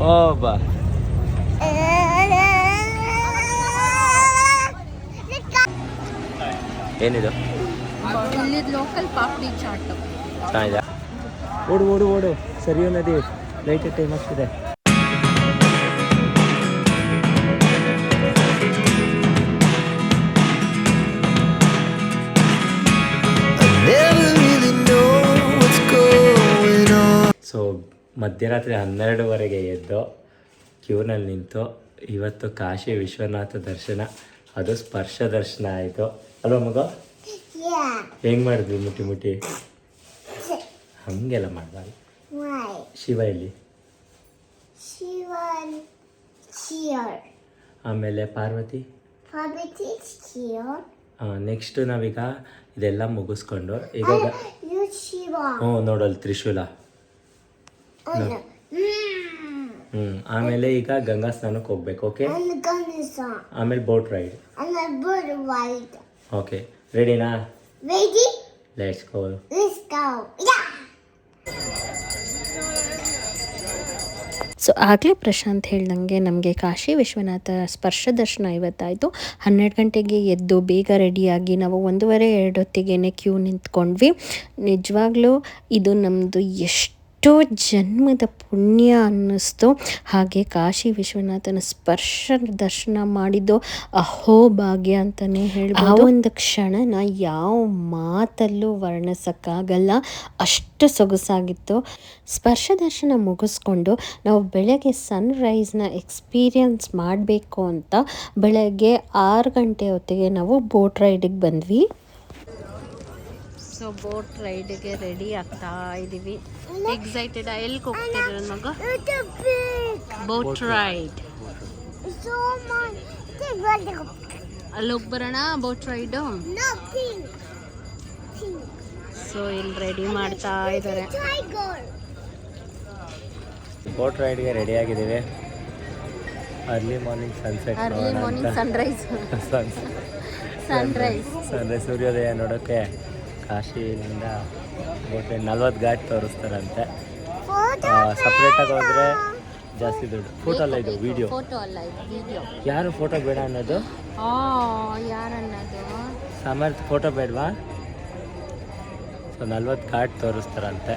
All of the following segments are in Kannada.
ಓ ಬಾ ಏನಿದು ಇಲ್ಲಿ ಲೋಕಲ್ ಪಾಪಡಿ ಚಾಟ್ ಚೆನ್ನಾಗಿದೆ ಓಡು ಓಡು ಓಡು. ಸರಿಯೋ ನದಿ. ಲೈಟ್ ಟೈಮ್ ಆಗ್ತಿದೆ ಮಧ್ಯರಾತ್ರಿ ಹನ್ನೆರಡುವರೆಗೆ ಎದ್ದು ಕ್ಯೂನಲ್ಲಿ ನಿಂತು ಇವತ್ತು ಕಾಶಿ ವಿಶ್ವನಾಥ ದರ್ಶನ ಅದು ಸ್ಪರ್ಶ ದರ್ಶನ ಆಯಿತು ಅಲ್ವಾ ಮಗ ಹೆಂಗೆ ಮಾಡಿದ್ವಿ ಮುಟ್ಟಿ ಮುಟ್ಟಿ ಹಂಗೆಲ್ಲ ಮಾಡಬಾರ್ದು ಶಿವ ಇಲ್ಲಿ. ಆಮೇಲೆ ಪಾರ್ವತಿ. ನೆಕ್ಸ್ಟ್ ನಾವೀಗ ಇದೆಲ್ಲ ಮುಗಿಸ್ಕೊಂಡು ಈಗ. ಹ್ಞೂ ನೋಡಲ್ ತ್ರಿಶೂಲ ಹ್ಞೂ ಆಮೇಲೆ ಈಗ ಗಂಗಾ ಸ್ನಾನಕ್ಕೆ ಹೋಗ್ಬೇಕು ಓಕೆ. ಆಮೇಲೆ ಬೋಟ್ ರೈಡ್. ಓಕೆ ರೆಡಿನಾ? Let's go. ಸೊ ಆಗಲೇ ಪ್ರಶಾಂತ್ ಹೇಳ್ದಂಗೆ ನಮಗೆ ಕಾಶಿ ವಿಶ್ವನಾಥ ಸ್ಪರ್ಶ ದರ್ಶನ ಇವತ್ತಾಯಿತು ಹನ್ನೆರಡು ಗಂಟೆಗೆ ಎದ್ದು ಬೇಗ ರೆಡಿಯಾಗಿ ನಾವು ಒಂದೂವರೆ ಎರಡು ಹೊತ್ತಿಗೆ ಕ್ಯೂ ನಿಂತ್ಕೊಂಡ್ವಿ. ನಿಜವಾಗ್ಲೂ ಇದು ನಮ್ಮದು ಎಷ್ಟೋ ಜನ್ಮದ ಪುಣ್ಯ ಅನ್ನಿಸ್ತು. ಹಾಗೆ ಕಾಶಿ ವಿಶ್ವನಾಥನ ಸ್ಪರ್ಶ ದರ್ಶನ ಮಾಡಿದ್ದು ಅಹೋ ಭಾಗ್ಯ ಅಂತಲೇ ಹೇಳಿ ಆ ಒಂದು ಕ್ಷಣನ ಯಾವ ಮಾತಲ್ಲೂ ವರ್ಣಿಸೋಕ್ಕಾಗಲ್ಲ. ಅಷ್ಟು ಸೊಗಸಾಗಿತ್ತು. ಸ್ಪರ್ಶ ದರ್ಶನ ಮುಗಿಸ್ಕೊಂಡು ನಾವು ಬೆಳಗ್ಗೆ ಸನ್ರೈಸ್ನ ಎಕ್ಸ್ಪೀರಿಯನ್ಸ್ ಮಾಡಬೇಕು ಅಂತ ಬೆಳಗ್ಗೆ ಆರು ಗಂಟೆ ಹೊತ್ತಿಗೆ ನಾವು ಬೋಟ್ ರೈಡಿಗೆ ಬಂದ್ವಿ. ಸೊ ಬೋಟ್ ರೈಡಿಗೆ ರೆಡಿ ಆಗ್ತಾ ಇದ್ದೀವಿ ಎಕ್ಸೈಟೆಡ್ ಎಲ್ಲಿ ಹೋಗ್ತಿದ್ರು ಮಗ. ಬೋಟ್ ರೈಡ್ ಅಲ್ಲಿ ಹೋಗಿ ಬರೋಣ ಬೋಟ್ ರೈಡು. ಸೊ ಇಲ್ಲಿ ರೆಡಿ ಮಾಡ್ತಾ ಇದ್ದಾರೆ. ಬೋಟ್ ರೈಡ್ಗೆ ರೆಡಿ ಆಗಿದ್ದೀವಿ. Early morning sunset early morning sunrise sunrise sunrise ಸೂರ್ಯೋದಯ ನೋಡೋಕ್ಕೆ. ಕಾಶಿಯಿಂದ ಬೋಟ್ ರೈಡ್ ನಲ್ವತ್ತು ಘಾಟ್ ತೋರಿಸ್ತಾರಂತೆ. ಸಪ್ರೇಟಾಗಿ ಹೋದರೆ ಜಾಸ್ತಿ ದುಡ್ಡು ಫೋಟೋ ಅಲ್ಲ ಇದು ವಿಡಿಯೋ ಯಾರು ಫೋಟೋ ಬೇಡ ಅನ್ನೋದು? ಸಮರ್ಥ ಫೋಟೋ ಬೇಡವಾ? ಸೊ ನಲ್ವತ್ತು ಘಾಟ್ ತೋರಿಸ್ತಾರಂತೆ.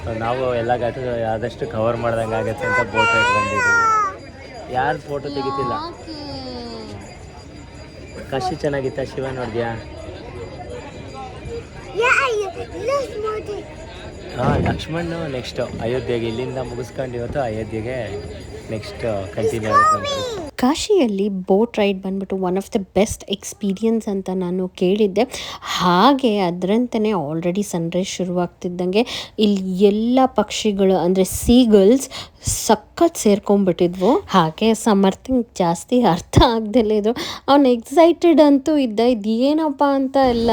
ಸೊ ನಾವು ಎಲ್ಲ ಘಾಟ್ ಆದಷ್ಟು ಕವರ್ ಮಾಡ್ದಂಗೆ ಆಗುತ್ತೆ ಅಂತ ಬೋಟ್ ಬಂದಿದ್ದೀವಿ. ಯಾರು ಫೋಟೋ ತೆಗಿತಿಲ್ಲ? ಕಾಶಿ ಚೆನ್ನಾಗಿತ್ತ ಶಿವ ನೋಡಿದ್ಯಾ Yeah, yeah. Let's move it. ಹಾಂ ಲಕ್ಷ್ಮಣ್ ನೆಕ್ಸ್ಟ್ ಅಯೋಧ್ಯೆಗೆ ಇಲ್ಲಿಂದ ಮುಗಿಸ್ಕೊಂಡು ಇವತ್ತು ಅಯೋಧ್ಯೆಗೆ ನೆಕ್ಸ್ಟ್ ಕಂಟಿನ್ಯೂ ಆಗುತ್ತೆ. ಕಾಶಿಯಲ್ಲಿ ಬೋಟ್ ರೈಡ್ ಬಂದ್ಬಿಟ್ಟು one of the best experience ಅಂತ ನಾನು ಕೇಳಿದ್ದೆ. ಹಾಗೆ ಅದರಂತೆಯೇ ಆಲ್ರೆಡಿ ಸನ್ರೈಸ್ ಶುರುವಾಗ್ತಿದ್ದಂಗೆ ಇಲ್ಲಿ ಎಲ್ಲ ಪಕ್ಷಿಗಳು ಅಂದರೆ ಸೀಗಲ್ಸ್ ಸಖತ್ ಸೇರ್ಕೊಂಡ್ಬಿಟ್ಟಿದ್ವು. ಹಾಗೆ ಸಮರ್ಥಿಂಗ್ ಜಾಸ್ತಿ ಅರ್ಥ ಆಗ್ದಲೇ ಇದ್ರು ಅವ್ನು ಎಕ್ಸೈಟೆಡ್ ಅಂತೂ ಇದ್ದ ಇದು ಏನಪ್ಪ ಅಂತ ಎಲ್ಲ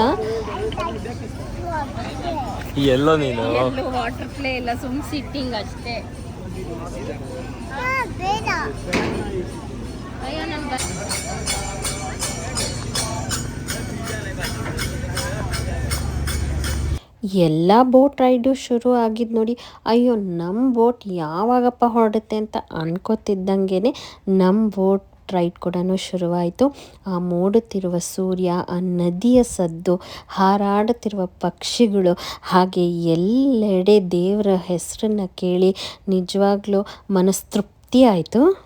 ಎಲ್ಲೋ ನೀನು ವಾಟರ್ ಪ್ಲೇ ಇಲ್ಲ ಸುಮ್ ಸಿಟ್ಟಿಂಗ್ ಅಷ್ಟೇ. ಅಯ್ಯೋ ಎಲ್ಲ ಬೋಟ್ ರೈಡು ಶುರು ಆಗಿದ್ದು ನೋಡಿ ಅಯ್ಯೋ ನಮ್ಮ ಬೋಟ್ ಯಾವಾಗಪ್ಪ ಹೊರಡುತ್ತೆ ಅಂತ ಅನ್ಕೋತಿದ್ದಂಗೆ ನಮ್ಮ ಬೋಟ್ ರೈಡ್ ಕೂಡ ಶುರುವಾಯಿತು. ಆ ಮೂಡುತ್ತಿರುವ ಸೂರ್ಯ, ಆ ನದಿಯ ಸದ್ದು, ಹಾರಾಡುತ್ತಿರುವ ಪಕ್ಷಿಗಳು, ಹಾಗೆ ಎಲ್ಲೆಡೆ ದೇವರ ಹೆಸರನ್ನು ಕೇಳಿ ನಿಜವಾಗ್ಲೂ ಮನಸ್ತೃಪ್ತಿ ಆಯಿತು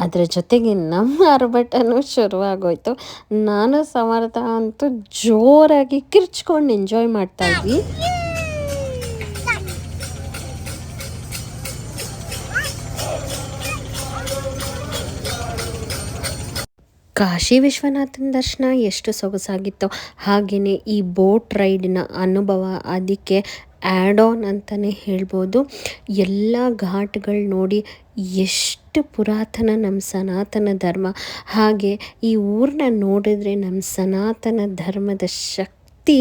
ಅದರ ಜೊತೆಗೆ ನಮ್ಮ ಆರ್ಭಟನೂ ಶುರುವಾಗೋಯ್ತು. ನಾನು ಸಮರ್ಥ ಅಂತೂ ಜೋರಾಗಿ ಕಿರ್ಚ್ಕೊಂಡು ಎಂಜಾಯ್ ಮಾಡ್ತಾ ಕಾಶಿ ವಿಶ್ವನಾಥನ ದರ್ಶನ ಎಷ್ಟು ಸೊಗಸಾಗಿತ್ತೋ. ಹಾಗೆಯೇ ಈ ಬೋಟ್ ರೈಡಿನ ಅನುಭವ ಅದಕ್ಕೆ ಆ್ಯಡ್ ಆನ್ ಅಂತಲೇ ಹೇಳ್ಬೋದು. ಎಲ್ಲ ಘಾಟ್ಗಳು ನೋಡಿ ಎಷ್ಟು ಪುರಾತನ ನಮ್ಮ ಸನಾತನ ಧರ್ಮ. ಹಾಗೆ ಈ ಊರನ್ನ ನೋಡಿದ್ರೆ ನಮ್ಮ ಸನಾತನ ಧರ್ಮದ ಶಕ್ತಿ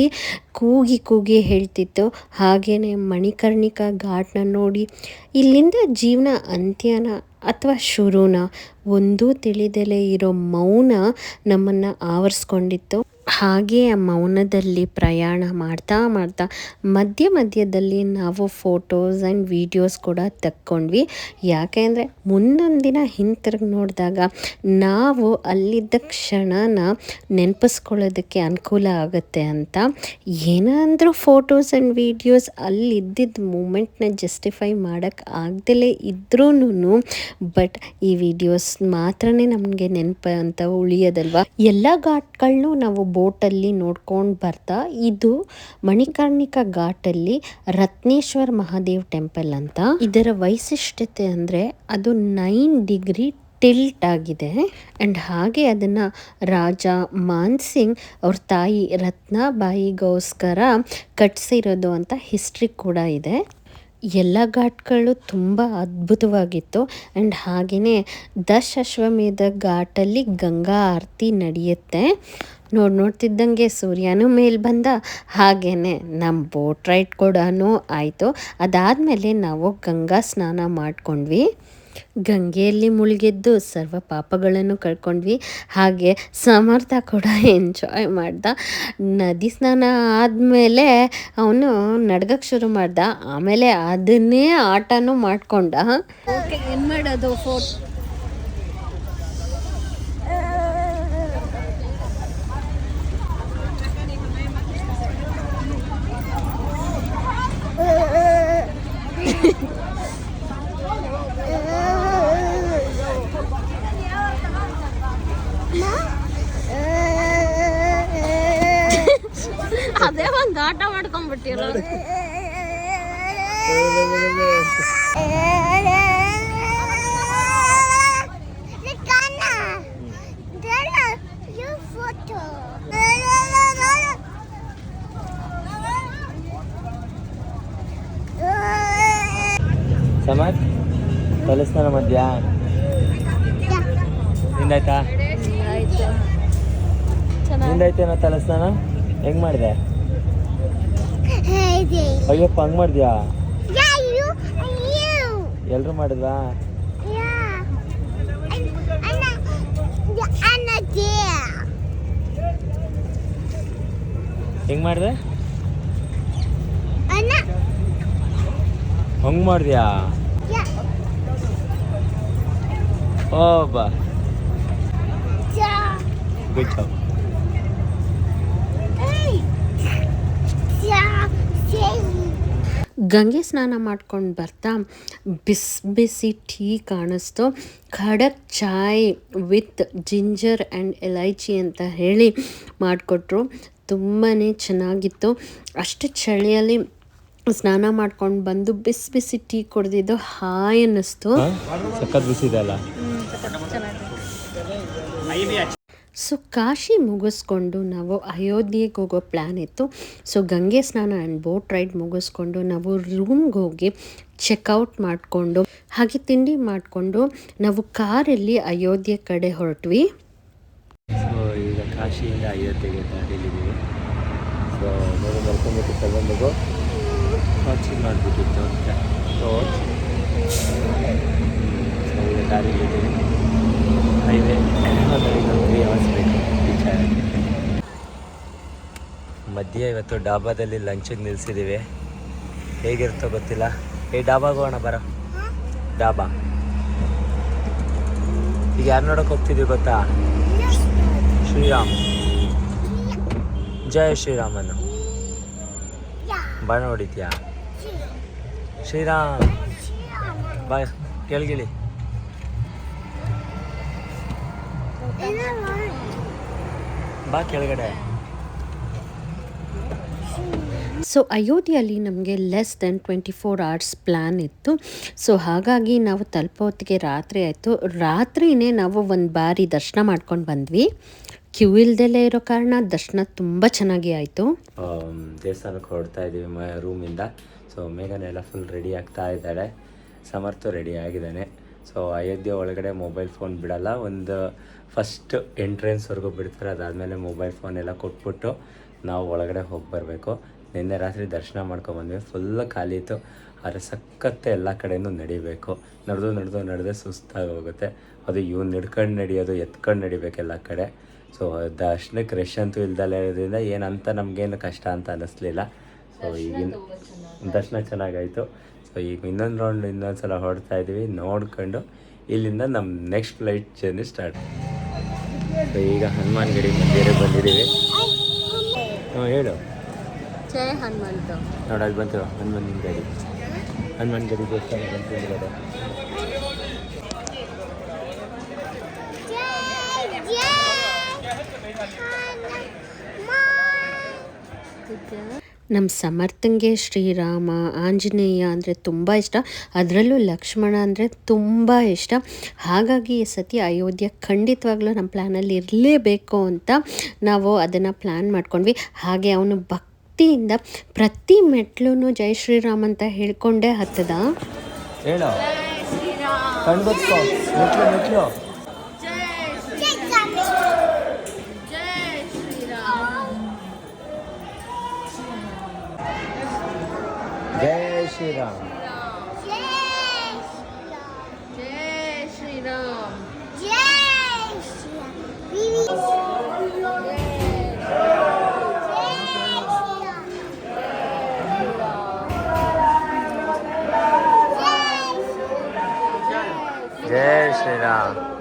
ಕೂಗಿ ಕೂಗಿ ಹೇಳ್ತಿತ್ತು. ಹಾಗೆಯೇ ಮಣಿಕರ್ಣಿಕಾ ಘಾಟ್ನ ನೋಡಿ ಇಲ್ಲಿಂದ ಜೀವನ ಅಂತ್ಯನ ಅಥವಾ ಶುರುನ ಒಂದೂ ತಿಳಿದಲೇ ಇರೋ ಮೌನ ನಮ್ಮನ್ನು ಆವರಿಸ್ಕೊಂಡಿತ್ತು. ಹಾಗೆ ಆ ಮೌನದಲ್ಲಿ ಪ್ರಯಾಣ ಮಾಡ್ತಾ ಮಾಡ್ತಾ ಮಧ್ಯ ಮಧ್ಯದಲ್ಲಿ ನಾವು ಫೋಟೋಸ್ ಆ್ಯಂಡ್ ವೀಡಿಯೋಸ್ ಕೂಡ ತಕ್ಕೊಂಡ್ವಿ. ಯಾಕೆಂದರೆ ಮುಂದೊಂದು ದಿನ ಹಿಂತಿರುಗಿ ನೋಡಿದಾಗ ನಾವು ಅಲ್ಲಿದ್ದ ಕ್ಷಣನ ನೆನಪಿಸ್ಕೊಳ್ಳೋದಕ್ಕೆ ಅನುಕೂಲ ಆಗುತ್ತೆ ಅಂತ. ಏನಾದರೂ ಫೋಟೋಸ್ ಆ್ಯಂಡ್ ವೀಡಿಯೋಸ್ ಅಲ್ಲಿದ್ದಿದ್ದ ಮೂಮೆಂಟ್ನ ಜಸ್ಟಿಫೈ ಮಾಡೋಕ್ಕೆ ಆಗದಲೇ ಇದ್ರೂ ಬಟ್ ಈ ವಿಡಿಯೋಸ್ ಮಾತ್ರನೇ ನಮಗೆ ನೆನಪು ಅಂತ ಉಳಿಯೋದಲ್ವ? ಎಲ್ಲ ಘಾಟ್ಗಳನ್ನೂ ನಾವು ಬೋಟಲ್ಲಿ ನೋಡ್ಕೊಂಡು ಬರ್ತಾ, ಇದು ಮಣಿಕರ್ಣಿಕಾ ಘಾಟಲ್ಲಿ ರತ್ನೇಶ್ವರ್ ಮಹಾದೇವ್ ಟೆಂಪಲ್ ಅಂತ. ಇದರ ವೈಶಿಷ್ಟ್ಯತೆ ಅಂದರೆ ಅದು ನೈನ್ ಡಿಗ್ರಿ ಟಿಲ್ಟ್ ಆಗಿದೆ. ಆ್ಯಂಡ್ ಹಾಗೆ ಅದನ್ನು ರಾಜ ಮಾನ್ಸಿಂಗ್ ಅವ್ರ ತಾಯಿ ರತ್ನಾಬಾಯಿಗೋಸ್ಕರ ಕಟ್ಸಿರೋದು ಅಂತ ಹಿಸ್ಟ್ರಿ ಕೂಡ ಇದೆ. ಎಲ್ಲ ಘಾಟ್ಗಳು ತುಂಬ ಅದ್ಭುತವಾಗಿತ್ತು. ಆ್ಯಂಡ್ ಹಾಗೆಯೇ ದಶ ಅಶ್ವಮೇಧ ಘಾಟಲ್ಲಿ ಗಂಗಾ ಆರತಿ ನಡೆಯುತ್ತೆ. ನೋಡಿ, ನೋಡ್ತಿದ್ದಂಗೆ ಸೂರ್ಯನೂ ಮೇಲೆ ಬಂದ ಹಾಗೇ ನಮ್ಮ ಬೋಟ್ ರೈಡ್ ಕೂಡ ಆಯಿತು. ಅದಾದಮೇಲೆ ನಾವು ಗಂಗಾ ಸ್ನಾನ ಮಾಡಿಕೊಂಡ್ವಿ. ಗಂಗೆಯಲ್ಲಿ ಮುಳುಗೆದ್ದು ಸರ್ವ ಪಾಪಗಳನ್ನು ಕಳ್ಕೊಂಡ್ವಿ. ಹಾಗೆ ಸಮರ್ಥ ಕೂಡ ಎಂಜಾಯ್ ಮಾಡ್ದ. ನದಿ ಸ್ನಾನ ಆದಮೇಲೆ ಅವನು ನಡ್ಗಕ್ಕೆ ಶುರು ಮಾಡ್ದ. ಆಮೇಲೆ ಅದನ್ನೇ ಆಟನೂ ಮಾಡಿಕೊಂಡ. ಏನು ಮಾಡೋದು? ಫೋಟ್ ಅದೇ ಒಂದು ಆಟ ಮಾಡ್ಕೊಂಡ್ಬಿಟ್ಟಿರೋ ಸಮಾಜ್ ತಲೆಸ್ನಾನ ಮಧ್ಯ. ನಿಂದಾಯ್ತಾ? ಆಯಿತು ತಲೆ ತಲೆಸ್ನಾನ? ಹೆಂಗ್ ಮಾಡಿದೆ. ಅಯ್ಯಪ್ಪ, ಹಂಗ್ ಮಾಡಿದ್ಯಾ. ಎಲ್ರು ಮಾಡಿದ್ವಾ? ಹೆಂಗ್ ಮಾಡಿದೆ? ಹಂಗ್ ಮಾಡಿದ್ಯಾ yeah, yeah. Job Hey. Yeah, Gange ಸ್ನಾನ ಮಾಡ್ಕೊಂಡು ಬರ್ತಾ ಬಿಸಿ ಬಿಸಿ ಟೀ ಕಾಣಿಸ್ತು. Kadak chai with ginger and elaichi ಅಂತ ಹೇಳಿ ಮಾಡಿಕೊಟ್ರು. ತುಂಬಾ ಚೆನ್ನಾಗಿತ್ತು. ಅಷ್ಟು ಚಳಿಯಲ್ಲಿ ಸ್ನಾನ ಮಾಡ್ಕೊಂಡು ಬಂದು ಬಿಸಿ ಬಿಸಿ ಟೀ ಕುಡ್ದಿದ್ದು ಹಾಯ್ ಅನ್ನಿಸ್ತು. ಸಖತ್ ಬಿಸಿದೆ ಅಲ್ಲ? ಸೊ ಕಾಶಿ ಮುಗಿಸ್ಕೊಂಡು ನಾವು ಅಯೋಧ್ಯೆಗೆ ಹೋಗೋ ಪ್ಲ್ಯಾನ್ ಇತ್ತು. ಸೊ ಗಂಗೆ ಸ್ನಾನ ಆ್ಯಂಡ್ ಬೋಟ್ ರೈಡ್ ಮುಗಿಸ್ಕೊಂಡು ನಾವು ರೂಮ್ಗೆ ಹೋಗಿ ಚೆಕ್ಔಟ್ ಮಾಡಿಕೊಂಡು, ಹಾಗೆ ತಿಂಡಿ ಮಾಡಿಕೊಂಡು ನಾವು ಕಾರಲ್ಲಿ ಅಯೋಧ್ಯೆ ಕಡೆ ಹೊರಟ್ವಿ. ಈಗ ಕಾಶಿಯಿಂದ ಅಯೋಧ್ಯೆಗೆ ಮಾಡಿಬಿಟ್ಟಿತ್ತು ಹೈವೇ ಮಧ್ಯೆ ಇವತ್ತು ಡಾಬಾದಲ್ಲಿ ಲಂಚಿಗೆ ನಿಲ್ಸಿದ್ದೀವಿ ಹೇಗಿರುತ್ತೋ ಗೊತ್ತಿಲ್ಲ. ಏ ಡಾಬಾಗೆ ಹೋಗೋಣ, ಬರ. ಡಾಬಾ. ಈಗ ಯಾರು ನೋಡೋಕೆ ಹೋಗ್ತಿದ್ವಿ ಗೊತ್ತಾ? ಶ್ರೀರಾಮ್. ಜಯ ಶ್ರೀರಾಮನು. ಬಾಣ ಹೊಡಿತೀಯಾ. ಶ್ರೀರಾಮ್. ಬಾಯ್ ಕೆಳಗಿಳಿ. ಬಾ ಕೆಳಗಡೆ. ಸೊ ಅಯೋಧ್ಯೆಯಲ್ಲಿ ನಮಗೆ less then twenty four hours plan ಇತ್ತು. ಸೊ ಹಾಗಾಗಿ ನಾವು ತಲುಪೋ ಹೊತ್ತಿಗೆ ರಾತ್ರಿ ಆಯಿತು. ರಾತ್ರಿನೇ ನಾವು ಒಂದು ಬಾರಿ ದರ್ಶನ ಮಾಡ್ಕೊಂಡು ಬಂದ್ವಿ. ಕ್ಯೂ ಇಲ್ದೆಲ್ಲೇ ಇರೋ ಕಾರಣ ದರ್ಶನ ತುಂಬ ಚೆನ್ನಾಗಿ ಆಯಿತು. ದೇವಸ್ಥಾನಕ್ಕೆ ಹೊರಡ್ತಾ ಇದ್ದೀವಿ ರೂಮಿಂದ ಸೊ ಮೇಘನ ಎಲ್ಲ ಫುಲ್ ರೆಡಿ ಆಗ್ತಾ ಇದ್ದಾಳೆ. ಸಮರ್ಥ ರೆಡಿ ಆಗಿದ್ದಾನೆ. ಸೊ ಅಯೋಧ್ಯೆ ಒಳಗಡೆ ಮೊಬೈಲ್ ಫೋನ್ ಬಿಡಲ್ಲ. ಒಂದು ಫಸ್ಟ್ ಎಂಟ್ರೆನ್ಸ್ವರೆಗೂ ಬಿಡ್ತಾರೆ ಅದಾದಮೇಲೆ ಮೊಬೈಲ್ ಫೋನ್ ಎಲ್ಲ ಕೊಟ್ಬಿಟ್ಟು ನಾವು ಒಳಗಡೆ ಹೋಗಿ ಬರಬೇಕು. ನಿನ್ನೆ ರಾತ್ರಿ ದರ್ಶನ ಮಾಡ್ಕೊಂಬಂದ್ವಿ ಫುಲ್ ಖಾಲಿ ಇತ್ತು. ಆದರೆ ಸಕ್ಕತ್ತೆ ಎಲ್ಲ ಕಡೆಯೂ ನಡಿಬೇಕು. ನಡೆದು ನಡೆದು ನಡೆದೇ ಸುಸ್ತಾಗಿ ಹೋಗುತ್ತೆ. ಅದು ಇವ್ನು ನಡ್ಕೊಂಡು ನಡೆಯೋದು ಎತ್ಕೊಂಡು ನಡಿಬೇಕು ಎಲ್ಲ ಕಡೆ. ಸೊ ದರ್ಶನಕ್ಕೆ ರಶ್ ಅಂತೂ ಇಲ್ದಲ್ಲ ಇರೋದ್ರಿಂದ ಏನಂತ ನಮಗೇನು ಕಷ್ಟ ಅಂತ ಅನ್ನಿಸ್ಲಿಲ್ಲ ಸೊ ಈಗಿನ ದರ್ಶನ ಚೆನ್ನಾಗಾಯಿತು. ಸೊ ಈಗ ಇನ್ನೊಂದು ರೌಂಡ್ ಇನ್ನೊಂದು ಸಲ ಹೊರಡ್ತಾ ಇದ್ದೀವಿ ನೋಡ್ಕೊಂಡು ಇಲ್ಲಿಂದ ನಮ್ಮ next flight journey start so ಈಗ ಹನುಮಾನ್ ಗಡಿ ಮಂದಿರ ಬಂದಿದ್ದೀವಿ. ಹ್ಞೂ ಹೇಳು. ಜಯ ಹನುಮಂತ. ನೋಡಿ ಅಲ್ಲಿ ಬಂತು. ಹನುಮನ್ ಗಡಿ. ಹನುಮಾನ್ ಗಡಿ ದೇವಸ್ಥಾನ ಬಂತು ಇಲ್ಲಿರೋದು. ನಮ್ಮ ಸಮರ್ಥಂಗೆ ಶ್ರೀರಾಮ, ಆಂಜನೇಯ ಅಂದರೆ ತುಂಬ ಇಷ್ಟ. ಅದರಲ್ಲೂ ಲಕ್ಷ್ಮಣ ಅಂದರೆ ತುಂಬ ಇಷ್ಟ. ಹಾಗಾಗಿ ಈ ಸತಿ ಅಯೋಧ್ಯ ಖಂಡಿತವಾಗ್ಲೂ ನಮ್ಮ ಪ್ಲ್ಯಾನಲ್ಲಿ ಇರಲೇಬೇಕು ಅಂತ ನಾವು ಅದನ್ನು ಪ್ಲ್ಯಾನ್ ಮಾಡ್ಕೊಂಡ್ವಿ. ಹಾಗೆ ಅವನು ಭಕ್ತಿಯಿಂದ ಪ್ರತಿ ಮೆಟ್ಲೂ ಜೈ ಶ್ರೀರಾಮ್ ಅಂತ ಹೇಳ್ಕೊಂಡೇ ಹತ್ತದ. ಹೇಳು ಕಣ್ಬತ್ಕೋ ಮೆಟ್ಲು ಮೆಟ್ಲು ಜೈ ಶ್ರೀರಾಮ್ ಜೈ ಶ್ರೀರಾಮ್ ಜೈ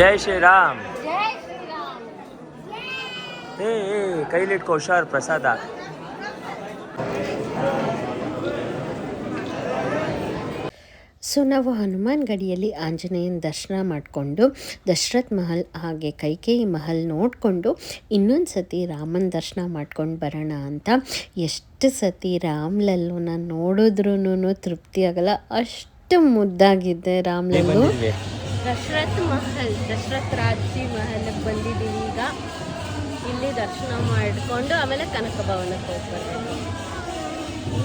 ಜೈ ಶ್ರೀರಾಮ್. ಏ ಕೈಲಿಟ್ಕೋ ಹುಷಾರ್ ಪ್ರಸಾದ. ಸೊ ನಾವು ಹನುಮಾನ್ ಗಡಿಯಲ್ಲಿ ಆಂಜನೇಯನ ದರ್ಶನ ಮಾಡಿಕೊಂಡು ದಶರಥ್ ಮಹಲ್ ಹಾಗೆ ಕೈಕೇಯಿ ಮಹಲ್ ನೋಡಿಕೊಂಡು ಇನ್ನೊಂದು ಸತಿ ರಾಮನ ದರ್ಶನ ಮಾಡ್ಕೊಂಡು ಬರೋಣ ಅಂತ. ಎಷ್ಟು ಸತಿ ರಾಮ್ಲಲ್ಲುನ ನೋಡಿದ್ರೂ ತೃಪ್ತಿ ಆಗಲ್ಲ. ಅಷ್ಟು ಮುದ್ದಾಗಿದೆ ರಾಮ್ಲಲ್ಲು. ದಶರಥ್ ಮಹಲ್ ದಶರಥ್ ರಾಜಿ ಮಹಲ್ಗೆ ಬಂದಿದ್ದೀವಿ ಈಗ. ಇಲ್ಲಿ ದರ್ಶನ ಮಾಡಿಕೊಂಡು ಆಮೇಲೆ ಕನಕ ಭವನಕ್ಕೆ ಹೋಗ್ಬರ್ಬೇಕು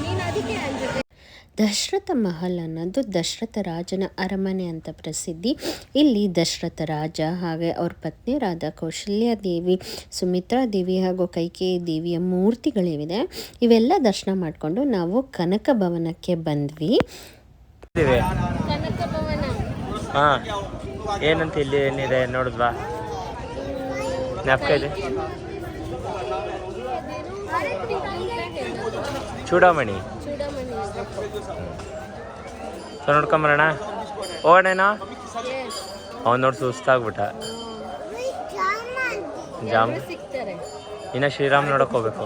ನೀನು ಅದಕ್ಕೆ ದಶರಥ ಮಹಲ್ ಅನ್ನೋದು ದಶರಥ ರಾಜನ ಅರಮನೆ ಅಂತ ಪ್ರಸಿದ್ಧಿ. ಇಲ್ಲಿ ದಶರಥ ರಾಜ ಹಾಗೆ ಅವ್ರ ಪತ್ನಿಯರಾದ ಕೌಶಲ್ಯ ದೇವಿ ಸುಮಿತ್ರಾ ದೇವಿ ಹಾಗೂ ಕೈಕೇಯಿ ದೇವಿಯ ಮೂರ್ತಿಗಳಿವೆ. ಇವೆಲ್ಲ ದರ್ಶನ ಮಾಡಿಕೊಂಡು ನಾವು ಕನಕ ಭವನಕ್ಕೆ ಬಂದ್ವಿ. ಕನಕ ಭವನ ಹಾ. ಏನಂತ ಇಲ್ಲಿ ಏನಿದೆ ನೋಡಿದ್ವಾ? ಜ್ಞಾಪಕ ಇದೆ? ಚೂಡಾಮಣಿ. ಸೊ ನೋಡ್ಕೊಂಬರೋಣ. ಓಣೇನೋ ಅವ್ನು ನೋಡಿ ಸುಸ್ತಾಗ್ಬಿಟ್ಟ. ಜಾಮ್. ಇನ್ನು ಶ್ರೀರಾಮ್ ನೋಡಕ್ ಹೋಗ್ಬೇಕು.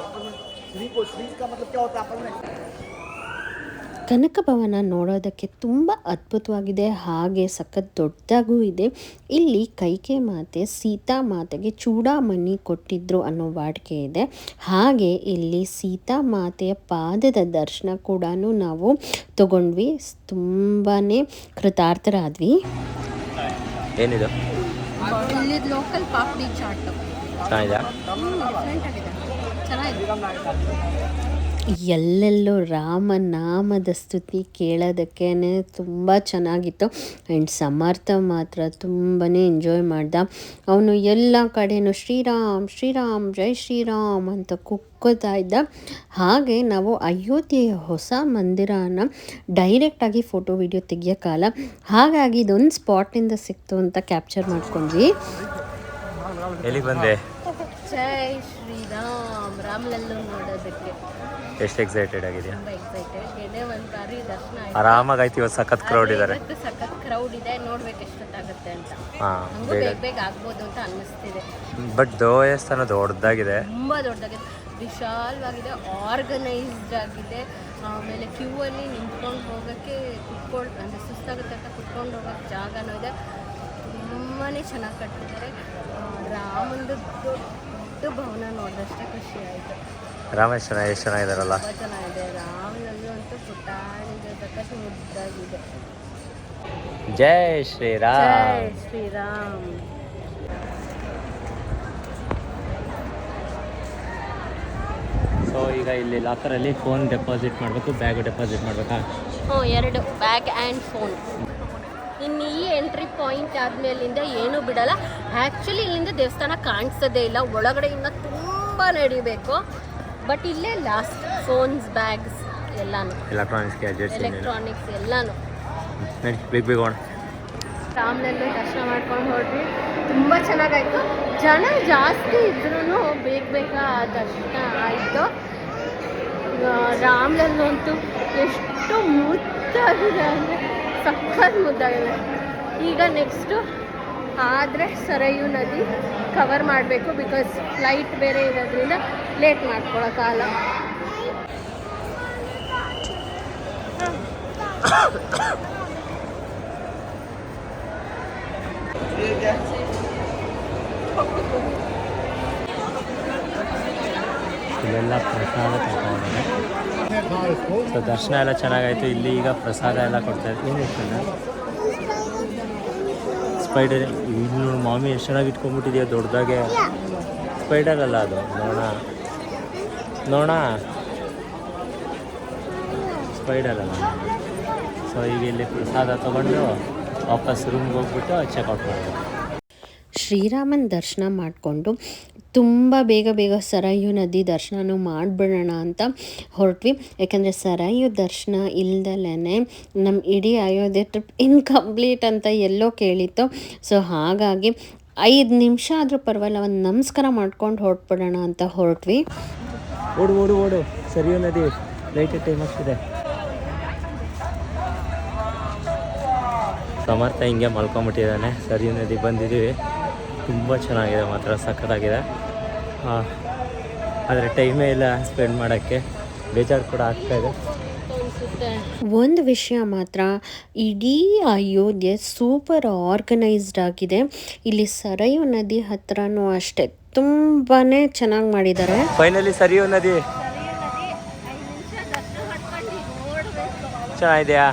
ಕನಕ ಭವನ ನೋಡೋದಕ್ಕೆ ತುಂಬ ಅದ್ಭುತವಾಗಿದೆ ಹಾಗೆ ಸಖತ್ ದೊಡ್ಡದಾಗೂ ಇದೆ. ಇಲ್ಲಿ ಕೈಕೆ ಮಾತೆ ಸೀತಾ ಮಾತೆಗೆ ಚೂಡಾಮಣಿ ಕೊಟ್ಟಿದ್ರು ಅನ್ನೋ ವಾಡಿಕೆ ಇದೆ. ಹಾಗೆ ಇಲ್ಲಿ ಸೀತಾ ಮಾತೆಯ ಪಾದದ ದರ್ಶನ ಕೂಡ ನಾವು ತಗೊಂಡ್ವಿ. ತುಂಬಾ ಕೃತಾರ್ಥರಾದ್ವಿ. ಏನಿದು? ಲೋಕಲ್ ಪಾಪಡಿ ಚಾಟ್ ಚೆನ್ನಾಗಿದೆ. ಎಲ್ಲೆಲ್ಲೋ ರಾಮನಾಮದ ಸ್ತುತಿ ಕೇಳೋದಕ್ಕೇ ತುಂಬ ಚೆನ್ನಾಗಿತ್ತು. ಆ್ಯಂಡ್ ಸಮರ್ಥ ಮಾತ್ರ ತುಂಬಾ ಎಂಜಾಯ್ ಮಾಡ್ದ. ಅವನು ಎಲ್ಲ ಕಡೆಯೂ ಶ್ರೀರಾಮ್ ಶ್ರೀರಾಮ್ ಜೈ ಶ್ರೀರಾಮ್ ಅಂತ ಕುಕ್ಕೋತಾ ಇದ್ದ. ಹಾಗೆ ನಾವು ಅಯೋಧ್ಯೆಯ ಹೊಸ ಮಂದಿರನ ಡೈರೆಕ್ಟಾಗಿ ಫೋಟೋ ವಿಡಿಯೋ ತೆಗಿಯೋಕ್ಕಲ್ಲ ಹಾಗಾಗಿ ಇದೊಂದು ಸ್ಪಾಟಿಂದ ಸಿಕ್ತು ಅಂತ ಕ್ಯಾಪ್ಚರ್ ಮಾಡ್ಕೊಂಡ್ವಿ. ಎಲ್ಲಿಗೆ ಬಂದೆ? ಜೈ ಶ್ರೀರಾಮ್ ರಾಮ್ಲಲ್ಲು ನೋಡೋದಕ್ಕೆ. ಎಷ್ಟು ಎಕ್ಸೈಟೆಡ್ ಆಗಿದೆಯಾ? ತುಂಬ ಎಕ್ಸೈಟೆಡ್ ಇದೇ ಒಂದು ಬಾರಿ ದರ್ಶನ ಆಯ್ತು. ಆರಾಮಾಗೈತಿ ಇವತ್ತು ಸಖತ್ ಕ್ರೌಡ್ ಇದ್ದಾರೆ ಇವತ್ತು ಸಖತ್ ಕ್ರೌಡ್ ಇದೆ ನೋಡ್ಬೇಕು ಎಷ್ಟೊತ್ತಾಗುತ್ತೆ ಅಂತ. ಹಾಂ ಹಂಗೂ ಬೇಗ. ಬೇಗ ಬೇಗ ಆಗ್ಬೋದು ಅಂತ ಅನ್ನಿಸ್ತಿದೆ. ಬಟ್ ದೇವಸ್ಥಾನ ದೊಡ್ಡದಾಗಿದೆ. ತುಂಬ ದೊಡ್ಡದಾಗಿದೆ. ವಿಶಾಲವಾಗಿದೆ ಆರ್ಗನೈಸ್ಡ್ ಆಗಿದೆ. ಆಮೇಲೆ ಕ್ಯೂ ಅಲ್ಲಿ ನಿಂತ್ಕೊಂಡು ಹೋಗೋಕ್ಕೆ ಕುತ್ಕೊಂಡು ಅಂದರೆ ಸುಸ್ತಾಗುತ್ತೆ ಅಂತ ಕುತ್ಕೊಂಡು ಹೋಗೋಕ್ಕೆ ಜಾಗನೂ ಇದೆ. ತುಂಬಾ ಚೆನ್ನಾಗಿ ಕಟ್ಟಿದ್ದಾರೆ ರಾಮಂದು ದೊಡ್ಡ ಭವನ ನೋಡಿದಷ್ಟೇ ಖುಷಿ ಆಯಿತು. ರಾಮೇಶ್ವರ ಎಷ್ಟು ಚೆನ್ನಾಗಿದಾರಲ್ಲ ತುಂಬ ಚೆನ್ನಾಗಿದೆ. ರಾಮನಲ್ಲೂ ಅಂತೂ ಪುಟಾಣಿಗೆ ಮುದ್ದಾಗಿದೆ. ಜೈ ಶ್ರೀರಾಮ್. ಶ್ರೀರಾಮ್. ಸೊ ಈಗ ಇಲ್ಲಿ ಲಾಕರಲ್ಲಿ ಫೋನ್ ಡೆಪಾಸಿಟ್ ಮಾಡಬೇಕು ಬ್ಯಾಗು ಡೆಪಾಸಿಟ್ ಮಾಡಬೇಕಾ? ಹ್ಞೂ ಎರಡು ಬ್ಯಾಗ್ ಆ್ಯಂಡ್ ಫೋನ್ ಇನ್ನು ಈ ಎಂಟ್ರಿ ಪಾಯಿಂಟ್ ಆದಮೇಲಿಂದ ಏನೂ ಬಿಡಲ್ಲ. ಆ್ಯಕ್ಚುಲಿ ಇಲ್ಲಿಂದ ದೇವಸ್ಥಾನ ಕಾಣಿಸೋದೇ ಇಲ್ಲ. ಒಳಗಡೆಯಿಂದ ತುಂಬ ನಡಿಬೇಕು. ಬಟ್ ಇಲ್ಲೇ ಲಾಸ್ಟ್ ಫೋನ್ಸ್ ಬ್ಯಾಗ್ಸ್ ಎಲ್ಲಾನು. ಎಲೆಕ್ಟ್ರಾನಿಕ್ಸ್ ಗ್ಯಾಜೆಟ್ಸ್ ಎಲೆಕ್ಟ್ರಾನಿಕ್ಸ್ ಎಲ್ಲಾನು. ನೆಕ್ಸ್ಟ್ ಬೇಗ ಬೇಗ ಹೋಗೋಣ. ರಾಮ್ನಲ್ಲೂ ದರ್ಶನ ಮಾಡ್ಕೊಂಡು ಹೋದ್ವಿ. ತುಂಬ ಚೆನ್ನಾಗಾಯಿತು. ಜನ ಜಾಸ್ತಿ ಇದ್ರೂ ಬೇಗ ಬೇಗ ದರ್ಶನ ಆಯಿತು. ಅಂತೂ ಎಷ್ಟು ಮುದ್ದಾಗಿದೆ ಅಂದರೆ ಸಖತ್ ಮುದ್ದಾಗಿದೆ. ಈಗ ನೆಕ್ಸ್ಟು ಆದರೆ ಸರಯು ನದಿ ಕವರ್ ಮಾಡಬೇಕು ಬಿಕಾಸ್ ಫ್ಲೈಟ್ ಬೇರೆ ಇರೋದ್ರಿಂದ ಲೇಟ್ ಮಾಡ್ಕೊಳಕ್ಕಾಗಲ್ಲ ಇಲ್ಲೆಲ್ಲ ಪ್ರಸಾದ ತಗೊಂಡಿದೆ ಸೊ ದರ್ಶನ ಎಲ್ಲ ಚೆನ್ನಾಗಾಯ್ತು. ಇಲ್ಲಿ ಈಗ ಪ್ರಸಾದ ಎಲ್ಲ ಕೊಡ್ತಾರೆ. ಏನು ಸ್ಪೈಡರ್ ಇಲ್ಲಿ ಮಾಮಿ ಎಷ್ಟು ಚೆನ್ನಾಗಿ ಇಟ್ಕೊಂಡ್ಬಿಟ್ಟಿದ್ಯಾ? ದೊಡ್ಡದಾಗೆ ಸ್ಪೈಡರ್ ಅಲ್ಲ ಅದು ನೋಣ ನೋಣ ಸ್ಪೈಡರ್ ಅಲ್ಲ. ಸೊ ಈಗ ಇಲ್ಲಿ ಪ್ರಸಾದ ತಗೊಂಡು ವಾಪಸ್ ರೂಮ್ಗೆ ಹೋಗ್ಬಿಟ್ಟು ಚೆಕ್ಔಟ್ ಮಾಡಬೇಕು. ಶ್ರೀರಾಮನ ದರ್ಶನ ಮಾಡಿಕೊಂಡು ತುಂಬ ಬೇಗ ಬೇಗ ಸರಾಯು ನದಿ ದರ್ಶನನೂ ಮಾಡಿಬಿಡೋಣ ಅಂತ ಹೊರಟ್ವಿ. ಯಾಕಂದರೆ ಸರಾಯು ದರ್ಶನ ಇಲ್ದಲೇ ನಮ್ಮ ಇಡೀ ಅಯೋಧ್ಯೆ ಟ್ರಿಪ್ ಇನ್ಕಂಪ್ಲೀಟ್ ಅಂತ ಎಲ್ಲೋ ಕೇಳಿತ್ತು. ಸೊ ಹಾಗಾಗಿ ಐದು ನಿಮಿಷ ಆದರೂ ಪರವಾಗಿಲ್ಲ, ಒಂದು ನಮಸ್ಕಾರ ಮಾಡ್ಕೊಂಡು ಹೊರಟ್ಬಿಡೋಣ ಅಂತ ಹೊರಟ್ವಿ. ಓಡು ಓಡು ಓಡು. ಸರಿಯೋ ನದಿ. ಲೈಟ್ ಟೈಮ್ ಆಗ್ತಿದೆ. ಸಮರ್ಥ ಹಿಂಗೆ ಮಲ್ಕೊಂಬಿಟ್ಟಿದ್ದಾನೆ. ಸರಿಯೋ ನದಿ ಬಂದಿದ್ದೀವಿ. ತುಂಬ ಚೆನ್ನಾಗಿದೆ ಮಾತ್ರ, ಸಖತ್ತಾಗಿದೆ. ಆದರೆ ಟೈಮೇ ಇಲ್ಲ ಸ್ಪೆಂಡ್ ಮಾಡೋಕ್ಕೆ. ಬೇಜಾರು ಕೂಡ ಆಗ್ತಾಯಿದೆ ಒಂದು ವಿಷಯ ಮಾತ್ರ, ಇಡೀ ಅಯೋಧ್ಯೆ ಸೂಪರ್ ಆರ್ಗನೈಸ್ಡ್ ಆಗಿದೆ. ಇಲ್ಲಿ ಸರಯು ನದಿ ಹತ್ರನೂ ಅಷ್ಟೇ. ತುಂಬಾ ಚೆನ್ನಾಗಿ ಮಾಡಿದ್ದಾರೆ. ಫೈನಲಿ ಸರಿಯೋ ನದಿ. ಚೆನ್ನಾಗಿದೆಯಾ?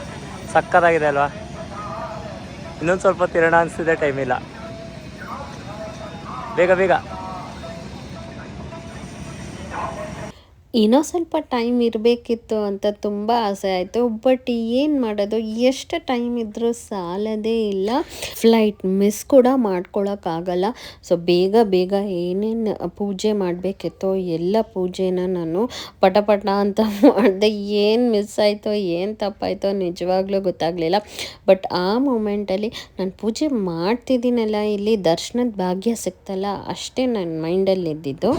ಸಕ್ಕತ್ತಾಗಿದೆ ಅಲ್ವಾ? ಇನ್ನೊಂದು ಸ್ವಲ್ಪ ತಿರಣ ಅನಿಸ್ತಿದೆ ಟೈಮ್ ಇಲ್ಲ. ಬೇಗ ಬೇಗ. ಇನ್ನೂ ಸ್ವಲ್ಪ ಟೈಮ್ ಇರಬೇಕಿತ್ತು ಅಂತ ತುಂಬ ಆಸೆ ಆಯಿತು. ಬಟ್ ಏನು ಮಾಡೋದು? ಎಷ್ಟು ಟೈಮ್ ಇದ್ದರೂ ಸಾಲದೇ ಇಲ್ಲ. ಫ್ಲೈಟ್ ಮಿಸ್ ಕೂಡ ಮಾಡ್ಕೊಳಕ್ಕಾಗಲ್ಲ ಸೊ ಬೇಗ ಬೇಗ ಏನೇನು ಪೂಜೆ ಮಾಡಬೇಕಿತ್ತೋ ಎಲ್ಲ ಪೂಜೆನ ನಾನು ಪಟ ಪಟ ಅಂತ ಮಾಡಿದೆ. ಏನು ಮಿಸ್ ಆಯಿತೋ, ಏನು ತಪ್ಪಾಯಿತೋ ನಿಜವಾಗ್ಲೂ ಗೊತ್ತಾಗಲಿಲ್ಲ. ಬಟ್ ಆ ಮೂಮೆಂಟಲ್ಲಿ ನಾನು ಪೂಜೆ ಮಾಡ್ತಿದ್ದೀನಲ್ಲ, ಇಲ್ಲಿ ದರ್ಶನದ ಭಾಗ್ಯ ಸಿಕ್ತಲ್ಲ, ಅಷ್ಟೇ ನನ್ನ ಮೈಂಡಲ್ಲಿ ಇದ್ದಿದ್ದು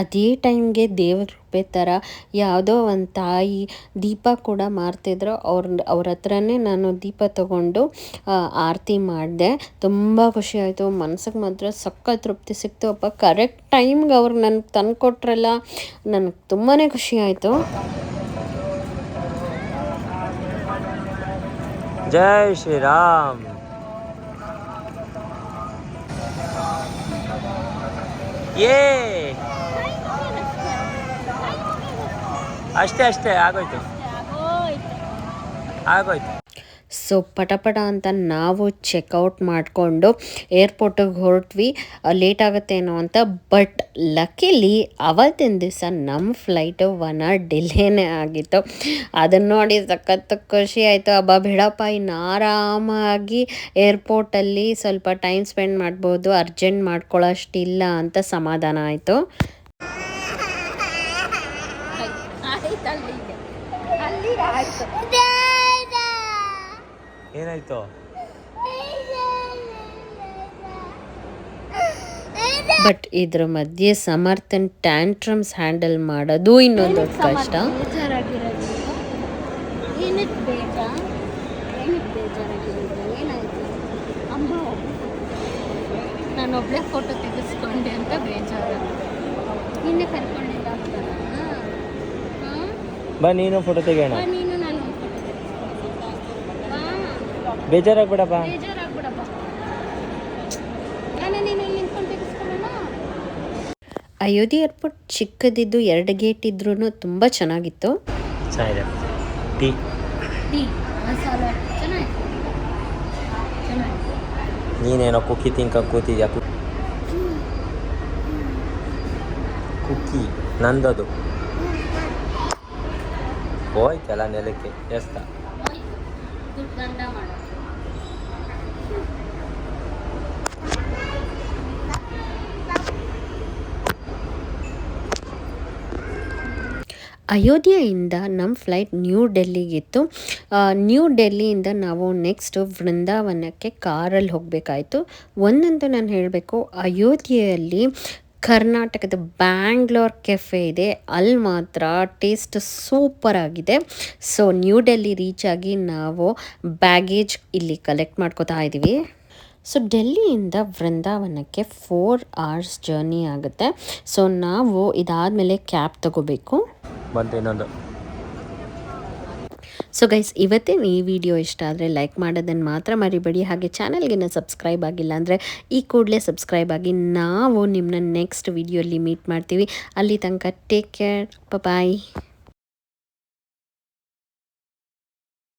ಅದೇ ಟೈಮ್ಗೆ ದೇವ್ರ ಕೃಪೆ ಥರ ಯಾವುದೋ ಒಂದು ತಾಯಿ ದೀಪ ಕೂಡ ಮಾರ್ತಿದ್ರು. ಅವ್ರ ಅವ್ರ ಹತ್ರನೇ ನಾನು ದೀಪ ತಗೊಂಡು ಆರತಿ ಮಾಡಿದೆ. ತುಂಬ ಖುಷಿ ಆಯಿತು. ಮನ್ಸಿಗೆ ಮಾತ್ರ ಸಕ್ಕ ತೃಪ್ತಿ ಸಿಕ್ತು. ಅಪ್ಪ ಕರೆಕ್ಟ್ ಟೈಮ್ಗೆ ಅವ್ರು ನನಗೆ ತಂದು ಕೊಟ್ರಲ್ಲ, ನನಗೆ ತುಂಬಾ ಖುಷಿ ಆಯಿತು. ಜೈ ಶ್ರೀರಾಮ್. ಏ ಅಷ್ಟೇ ಅಷ್ಟೇ, ಆಗೋಯ್ತು. ಆಗೋಯ್ತು. ಸೊ, ಪಟಪಟ ಅಂತ ನಾವು ಚೆಕ್ಔಟ್ ಮಾಡಿಕೊಂಡು ಏರ್ಪೋರ್ಟಿಗೆ ಹೊರಟ್ವಿ. ಲೇಟ್ ಆಗುತ್ತೆ ಏನೋ ಅಂತ ಬಟ್ ಲಕ್ಕಿಲಿ ಅವತ್ತಿನ ದಿವಸ ನಮ್ಮ ಫ್ಲೈಟು ಒನ್ ಅವರ್ ಡಿಲೇನೇ ಆಗಿತ್ತು. ಅದನ್ನು ನೋಡಿ ಸಖತ್ ಖುಷಿ ಆಯಿತು. ಅಬ್ಬ, ಬಿಡಪ್ಪ, ಇನ್ನು ಆರಾಮಾಗಿ ಏರ್ಪೋರ್ಟಲ್ಲಿ ಸ್ವಲ್ಪ ಟೈಮ್ ಸ್ಪೆಂಡ್ ಮಾಡ್ಬೋದು ಅರ್ಜೆಂಟ್ ಮಾಡ್ಕೊಳ್ಳೋಷ್ಟಿಲ್ಲ ಅಂತ ಸಮಾಧಾನ ಆಯಿತು. ಏನಾಯ್ತು? ಬಟ್ ಇದ್ರ ಮಧ್ಯೆ ಸಮರ್ಥನ್ ಟ್ಯಾಂಟ್ರಮ್ಸ್ ಹ್ಯಾಂಡಲ್ ಮಾಡೋದು ಇನ್ನೊಂದು ದೊಡ್ಡ ಕಷ್ಟ. ಒಬ್ಳೆ ಫೋಟೋ ತೆಗೆಸ್ಕೊಂಡೆ ಅಂತ ಬೇಜಾರು. ನಿನ್ನೆ ಕರ್ಕೊಂಡಿಲ್ಲ ಬಾ ನೀನು ಫೋಟೋ ತೆಗೆಯೋಣ ನೀನು ನಾನು ಫೋಟೋ ತೆಗೆಸ್ಕೊಬೇಕಾ ಬಾ ಬೇಜಾರಾಗ್ಬೇಡಪ್ಪ. ಅಯೋಧ್ಯೆ ಏರ್ಪೋರ್ಟ್ ಚಿಕ್ಕದಿದ್ದು ಎರಡು ಗೇಟ್ ಇದ್ರೂ ತುಂಬ ಚೆನ್ನಾಗಿತ್ತು. ಟೀ. ನೀನೇನೋ ಕುಕ್ಕಿ ತಿನ್ಕ ಕೂತಿದ್ಯಾ? ಕುಕ್ಕಿ ನಂದದು. ಹೋಯ್ತಲ್ಲ ನೆಲಕ್ಕೆ ಎಸ್ತ ದುಡ್ಡು ದಂಡ ಮಾಡೋದು ಅಯೋಧ್ಯೆಯಿಂದ ನಮ್ಮ ಫ್ಲೈಟ್ ನ್ಯೂ ಡೆಲ್ಲಿಗಿತ್ತು. ನ್ಯೂ ಡೆಲ್ಲಿಯಿಂದ ನಾವು ನೆಕ್ಸ್ಟ್ ವೃಂದಾವನಕ್ಕೆ ಕಾರಲ್ಲಿ ಹೋಗಬೇಕಾಯಿತು. ಒಂದಂತೂ ನಾನು ಹೇಳಬೇಕು, ಅಯೋಧ್ಯೆಯಲ್ಲಿ ಕರ್ನಾಟಕದ ಬ್ಯಾಂಗ್ಳೂರ್ ಕೆಫೆ ಇದೆ. ಅಲ್ಲಿ ಮಾತ್ರ ಟೇಸ್ಟ್ ಸೂಪರ್ ಆಗಿದೆ. ಸೊ, ನ್ಯೂ ಡೆಲ್ಲಿ ರೀಚ್ ಆಗಿ ನಾವು ಬ್ಯಾಗೇಜ್ ಇಲ್ಲಿ ಕಲೆಕ್ಟ್ ಮಾಡ್ಕೋತಾ ಇದ್ದೀವಿ ಸೊ ಡೆಲ್ಲಿಯಿಂದ ವೃಂದಾವನಕ್ಕೆ ಫೋರ್ ಅವರ್ಸ್ ಜರ್ನಿ ಆಗುತ್ತೆ. ಸೊ ನಾವು ಇದಾದಮೇಲೆ ಕ್ಯಾಬ್ ತಗೋಬೇಕು. ಬಂತು ಇನ್ನೊಂದು. ಸೊ ಗೈಸ್ ಇವತ್ತಿನ ಈ ವಿಡಿಯೋ ಇಷ್ಟ ಆದರೆ ಲೈಕ್ ಮಾಡೋದನ್ನು ಮಾತ್ರ ಮರಿಬೇಡಿ. ಹಾಗೆ ಚಾನಲ್ಗೆ ಸಬ್ಸ್ಕ್ರೈಬ್ ಆಗಿಲ್ಲ ಅಂದರೆ ಈ ಕೂಡಲೇ ಸಬ್ಸ್ಕ್ರೈಬ್ ಆಗಿ ನಾವು ನಿಮ್ಮನ್ನ ನೆಕ್ಸ್ಟ್ ವಿಡಿಯೋಲಿ ಮೀಟ್ ಮಾಡ್ತೀವಿ. ಅಲ್ಲಿ ತನಕ ಟೇಕ್ ಕೇರ್ ಬಾಯ್